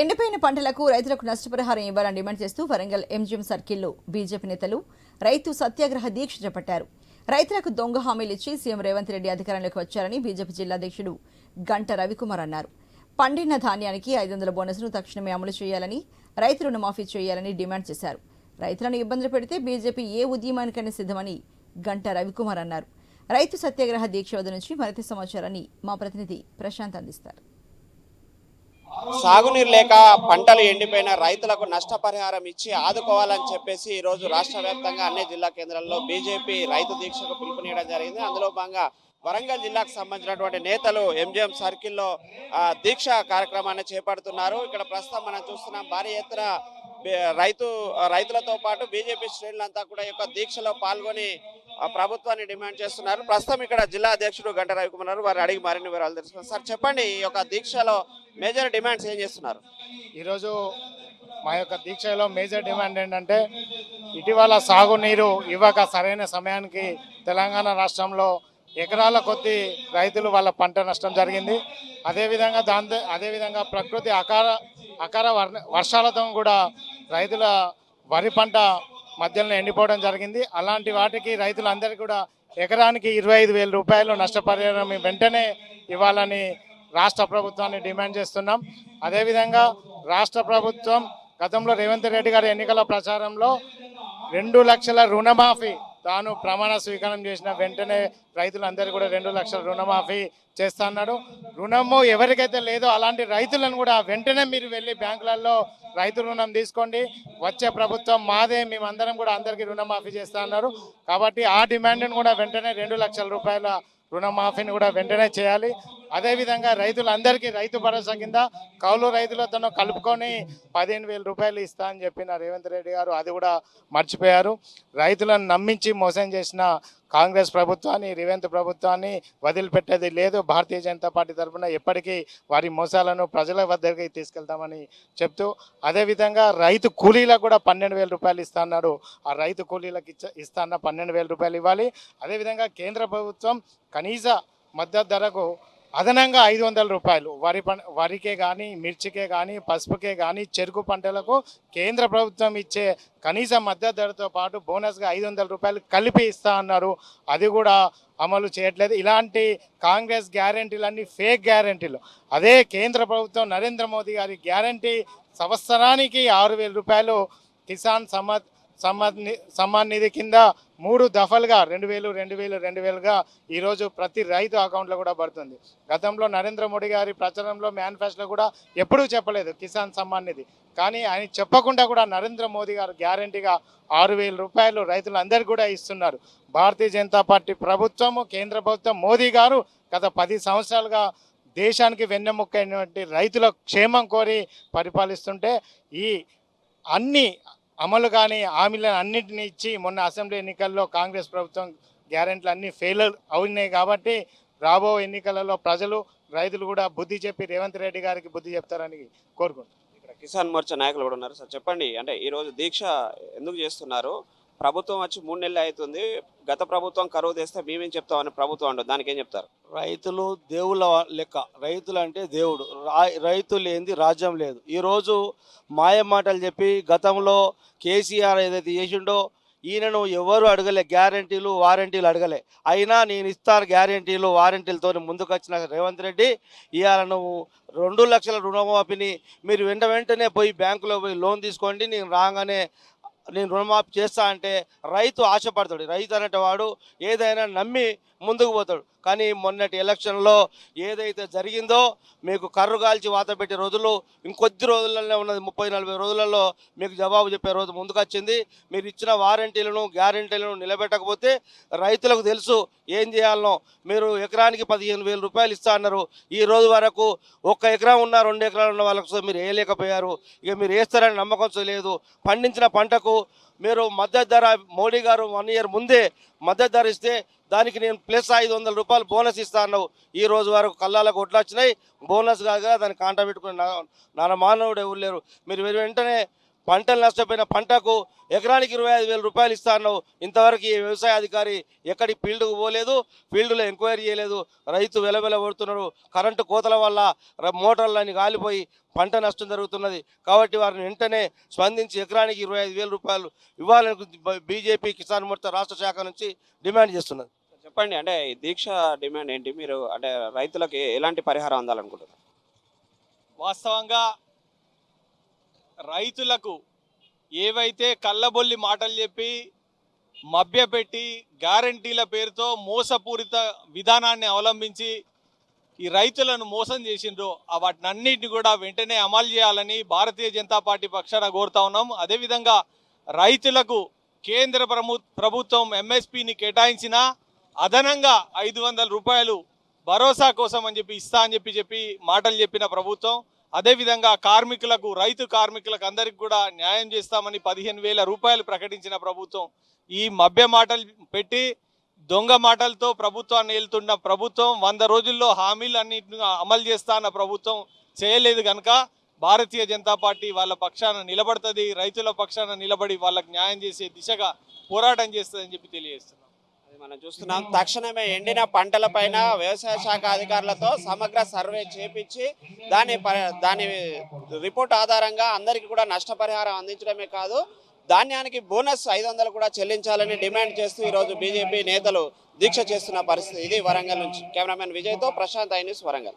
ఎండిపోయిన పంటలకు రైతులకు నష్టపరిహారం ఇవ్వాలని డిమాండ్ చేస్తూ వరంగల్ ఎంజిఎం సర్కిల్లో బీజేపీ నేతలు రైతు సత్యాగ్రహ దీక్ష చేపట్టారు. రైతులకు దొంగ హామీలు ఇచ్చి సీఎం రేవంత్ రెడ్డి అధికారంలోకి వచ్చారని బీజేపీ జిల్లాధ్యక్షుడు గంట రవికుమార్ అన్నారు. పండిన ధాన్యానికి ఐదు వందల బోనస్ను తక్షణమే అమలు చేయాలని రైతు రుణమాఫీ చేయాలని డిమాండ్ చేశారు. రైతులను ఇబ్బందులు పెడితే బీజేపీ ఏ ఉద్యమానికైనా సిద్ధమని గంట రవికుమార్ అన్నారు. రైతు సత్యాగ్రహ దీక్ష వద్ద నుంచి మరింత సమాచారాన్ని మా ప్రతినిధి ప్రశాంత్ అందిస్తారు. సాగునీరు లేక పంటలు ఎండిపోయిన రైతులకు నష్టపరిహారం ఇచ్చి ఆదుకోవాలని చెప్పేసి ఈరోజు రోజు రాష్ట్ర వ్యాప్తంగా అన్ని జిల్లా కేంద్రాల్లో బీజేపీ రైతు దీక్షకు పిలుపునియడం జరిగింది. అందులో భాగంగా వరంగల్ జిల్లాకు సంబంధించినటువంటి నేతలు ఎంజిఎం సర్కిల్లో దీక్ష కార్యక్రమాన్ని చేపడుతున్నారు. ఇక్కడ ప్రస్తుతం మనం చూస్తున్నాం భారీ ఎత్తున రైతు రైతులతో పాటు బీజేపీ శ్రేణులంతా కూడా యొక్క దీక్షలో పాల్గొని ప్రభుత్వాన్ని డిమాండ్ చేస్తున్నారు. ప్రస్తుతం ఇక్కడ జిల్లా అధ్యక్షుడు గంట రవికుమార్ వారు అడిగి మరిన్ని వివరాలు తెలుసుకున్నారు సార్ చెప్పండి ఈ యొక్క దీక్షలో మేజర్ డిమాండ్స్ ఏం చేస్తున్నారు? ఈరోజు మా యొక్క దీక్షలో మేజర్ డిమాండ్ ఏంటంటే ఇటీవల సాగునీరు ఇవ్వక సరైన సమయానికి తెలంగాణ రాష్ట్రంలో ఎకరాల కొద్ది రైతులు వాళ్ళ పంట నష్టం జరిగింది. అదేవిధంగా దాంతో అదేవిధంగా ప్రకృతి అకార అకార వర్- వర్షాలతో కూడా రైతుల వరి పంట మధ్యలో ఎండిపోవడం జరిగింది. అలాంటి వాటికి రైతులందరికీ కూడా ఎకరానికి ఇరవై ఐదు వేల రూపాయలు నష్టపరిహారం వెంటనే ఇవ్వాలని రాష్ట్ర ప్రభుత్వాన్ని డిమాండ్ చేస్తున్నాం. అదేవిధంగా రాష్ట్ర ప్రభుత్వం గతంలో రేవంత్ రెడ్డి గారి ఎన్నికల ప్రచారంలో రెండు లక్షల రుణమాఫీ తాను ప్రమాణ స్వీకారం చేసిన వెంటనే రైతులందరూ కూడా రెండు లక్షల రుణమాఫీ చేస్తా అన్నాడు. రుణము ఎవరికైతే లేదో అలాంటి రైతులను కూడా వెంటనే మీరు వెళ్ళి బ్యాంకులలో రైతు రుణం తీసుకోండి. వచ్చే ప్రభుత్వం మాదే మేమందరం కూడా అందరికీ రుణమాఫీ చేస్తా అన్నారు. కాబట్టి ఆ డిమాండ్ను కూడా వెంటనే రెండు లక్షల రూపాయల రుణమాఫీని కూడా వెంటనే చేయాలి. అదేవిధంగా రైతులందరికీ రైతు భరోసా కింద కౌలు రైతులతో కలుపుకొని పదిహేను వేల రూపాయలు ఇస్తా అని చెప్పిన రేవంత్ రెడ్డి గారు అది కూడా మర్చిపోయారు. రైతులను నమ్మించి మోసం చేసిన కాంగ్రెస్ ప్రభుత్వాన్ని రేవంత్ ప్రభుత్వాన్ని వదిలిపెట్టేది లేదు. భారతీయ జనతా పార్టీ తరఫున ఎప్పటికీ వారి మోసాలను ప్రజల వద్దకి తీసుకెళ్తామని చెప్తూ అదేవిధంగా రైతు కూలీలకు కూడా పన్నెండు వేల రూపాయలు ఇస్తాన్నాడు ఆ రైతు కూలీలకు ఇచ్చ ఇస్తాన్న పన్నెండు వేల రూపాయలు ఇవ్వాలి. అదేవిధంగా కేంద్ర ప్రభుత్వం కనీస మద్దతు ధరకు అదనంగా ఐదు వందల రూపాయలు. వరి పం వరికే కానీ మిర్చికే కానీ పసుపుకే కానీ చెరుకు పంటలకు కేంద్ర ప్రభుత్వం ఇచ్చే కనీస మద్దతు ధరతో పాటు బోనస్గా ఐదు వందల రూపాయలు కలిపి ఇస్తా అన్నారు. అది కూడా అమలు చేయట్లేదు. ఇలాంటి కాంగ్రెస్ గ్యారంటీలన్నీ ఫేక్ గ్యారంటీలు. అదే కేంద్ర ప్రభుత్వం నరేంద్ర మోదీ గారి గ్యారంటీ సంవత్సరానికి ఆరు వేల రూపాయలు కిసాన్ సమ సమ్మత్ ని- సమ్మాన్ నిధి కింద మూడు దఫలుగా రెండు వేలు రెండు వేలు రెండు వేలుగా ఈరోజు ప్రతి రైతు అకౌంట్లో కూడా పడుతుంది. గతంలో నరేంద్ర మోడీ గారి ప్రచారంలో మేనిఫెస్టోలో కూడా ఎప్పుడూ చెప్పలేదు కిసాన్ సమ్మాన్ నిధి. కానీ ఆయన చెప్పకుండా కూడా నరేంద్ర మోదీ గారు గ్యారంటీగా ఆరు వేల రూపాయలు రైతులందరికీ కూడా ఇస్తున్నారు. భారతీయ జనతా పార్టీ ప్రభుత్వము కేంద్ర ప్రభుత్వం మోదీ గారు గత పది సంవత్సరాలుగా దేశానికి వెన్నెముక్కైనటువంటి రైతుల క్షేమం కోరి పరిపాలిస్తుంటే ఈ అన్ని అమలు కానీ హామీలను అన్నింటినీ ఇచ్చి మొన్న అసెంబ్లీ ఎన్నికల్లో కాంగ్రెస్ ప్రభుత్వం గ్యారెంట్లు అన్నీ ఫెయిల్ అవున్నాయి కాబట్టి రాబో ఎన్నికలలో ప్రజలు రైతులు కూడా బుద్ధి చెప్పి రేవంత్ రెడ్డి గారికి బుద్ధి చెప్తారని కోరుకుంటున్నాను ఇక్కడ కిసాన్ మోర్చా నాయకులు కూడా ఉన్నారు. సార్ చెప్పండి. అంటే ఈ రోజు దీక్ష ఎందుకు చేస్తున్నారు? ప్రభుత్వం వచ్చి మూడు నెలలు అవుతుంది. గత ప్రభుత్వం కరువు తెస్తే మేమేం చెప్తామని ప్రభుత్వం అంటుంది. దానికి ఏం చెప్తారు? రైతులు దేవుళ్ళ లెక్క. రైతులు అంటే దేవుడు. రైతు లేనిది రాజ్యం లేదు. ఈరోజు మాయ మాటలు చెప్పి గతంలో కేసీఆర్ ఏదైతే చేసిండో ఈయనను ఎవరు అడగలే. గ్యారంటీలు వారంటీలు అడగలే. అయినా నేను ఇస్తాను గ్యారంటీలు వారంటీలతో ముందుకొచ్చిన రేవంత్ రెడ్డి ఇవాళ నువ్వు రెండు లక్షల రుణమాఫీని మీరు వెంట వెంటనే పోయి బ్యాంకులో పోయి లోన్ తీసుకోండి నేను రాగానే నేను రుణమాఫీ చేస్తా అంటే రైతు ఆశపడతాడు. రైతు అనేటవాడు ఏదైనా నమ్మి ముందుకు పోతాడు. కానీ మొన్నటి ఎలక్షన్లో ఏదైతే జరిగిందో మీకు కర్రు కాల్చి వాత పెట్టే రోజులు ఇంకొద్ది రోజులలో ఉన్నది ముప్పై నలభై రోజులలో మీకు జవాబు చెప్పే రోజు ముందుకొచ్చింది. మీరు ఇచ్చిన వారంటీలను గ్యారంటీలను నిలబెట్టకపోతే రైతులకు తెలుసు ఏం చేయాలనో. మీరు ఎకరానికి పదిహేను వేల రూపాయలు ఇస్తా అన్నారు. ఈ రోజు వరకు ఒక్క ఎకరం ఉన్న రెండు ఎకరాలు ఉన్న వాళ్ళకు మీరు వేయలేకపోయారు. ఇక మీరు వేస్తారని నమ్మకం లేదు. పండించిన పంటకు మీరు మద్దతు ధర మోడీ గారు వన్ ఇయర్ ముందే మద్దతు ధర ఇస్తే దానికి నేను ప్లస్ ఐదు వందల రూపాయలు బోనస్ ఇస్తా అన్నావు. ఈ రోజు వరకు కళ్ళాలకు ఒట్లు వచ్చినాయి. బోనస్ కాగా దాన్ని కాంటా పెట్టుకుని నా- నాన్న మానవుడు ఎవరు లేరు. మీరు వెంటనే పంటలు నష్టపోయిన పంటకు ఎకరానికి ఇరవై ఐదు వేల రూపాయలు ఇస్తా అన్నావు. ఇంతవరకు ఈ వ్యవసాయ అధికారి ఎక్కడి ఫీల్డ్కు పోలేదు ఫీల్డ్లో ఎంక్వైరీ చేయలేదు. రైతు వెలవెల పడుతున్నాడు కరెంటు కోతల వల్ల మోటార్లన్నీ కాలిపోయి పంట నష్టం జరుగుతున్నది. కాబట్టి వారిని వెంటనే స్పందించి ఎకరానికి ఇరవై ఐదు వేల రూపాయలు ఇవ్వాలని బీజేపీ కిసాన్ మోర్చా రాష్ట్ర శాఖ నుంచి డిమాండ్ చేస్తున్నది. చెప్పండి అంటే ఈ దీక్ష డిమాండ్ ఏంటి? మీరు అంటే రైతులకి ఎలాంటి పరిహారం అందాలనుకుంటున్నారు? వాస్తవంగా రైతులకు ఏవైతే కళ్ళబొల్లి మాటలు చెప్పి మభ్యపెట్టి గ్యారంటీల పేరుతో మోసపూరిత విధానాన్ని అవలంబించి ఈ రైతులను మోసం చేసిండ్రు ఆ వాటినన్నింటిని కూడా వెంటనే అమలు చేయాలని భారతీయ జనతా పార్టీ పక్షాన కోరుతా ఉన్నాం. అదేవిధంగా రైతులకు కేంద్ర ప్రభు ప్రభుత్వం ఎంఎస్పిని కేటాయించిన అదనంగా ఐదు వందల రూపాయలు భరోసా కోసం అని చెప్పి ఇస్తా అని చెప్పి చెప్పి మాటలు చెప్పిన ప్రభుత్వం. అదేవిధంగా కార్మికులకు రైతు కార్మికులకు అందరికి కూడా న్యాయం చేస్తామని పదిహేను వేల రూపాయలు ప్రకటించిన ప్రభుత్వం. ఈ మభ్య మాటలు పెట్టి దొంగ మాటలతో ప్రభుత్వాన్ని వెళ్తున్న ప్రభుత్వం వంద రోజుల్లో హామీలు అన్నింటిని అమలు చేస్తా ప్రభుత్వం చేయలేదు కనుక భారతీయ జనతా పార్టీ వాళ్ళ పక్షాన నిలబడుతుంది రైతుల పక్షాన నిలబడి వాళ్ళకి న్యాయం చేసే దిశగా పోరాటం చేస్తుందని చెప్పి తెలియజేస్తున్నాం. మనం చూస్తున్నాం. తక్షణమే ఎండిన పంటల పైన వ్యవసాయ శాఖ అధికారులతో సమగ్ర సర్వే చేపించి దాని ప- దాని రిపోర్ట్ ఆధారంగా అందరికీ కూడా నష్టపరిహారం అందించడమే కాదు ధాన్యానికి బోనస్ ఐదు వందలు కూడా చెల్లించాలని డిమాండ్ చేస్తూ ఈరోజు బీజేపీ నేతలు దీక్ష చేస్తున్న పరిస్థితి ఇది వరంగల్ నుంచి. కెమెరామెన్ విజయ్తో ప్రశాంత్ ఐ న్యూస్ వరంగల్.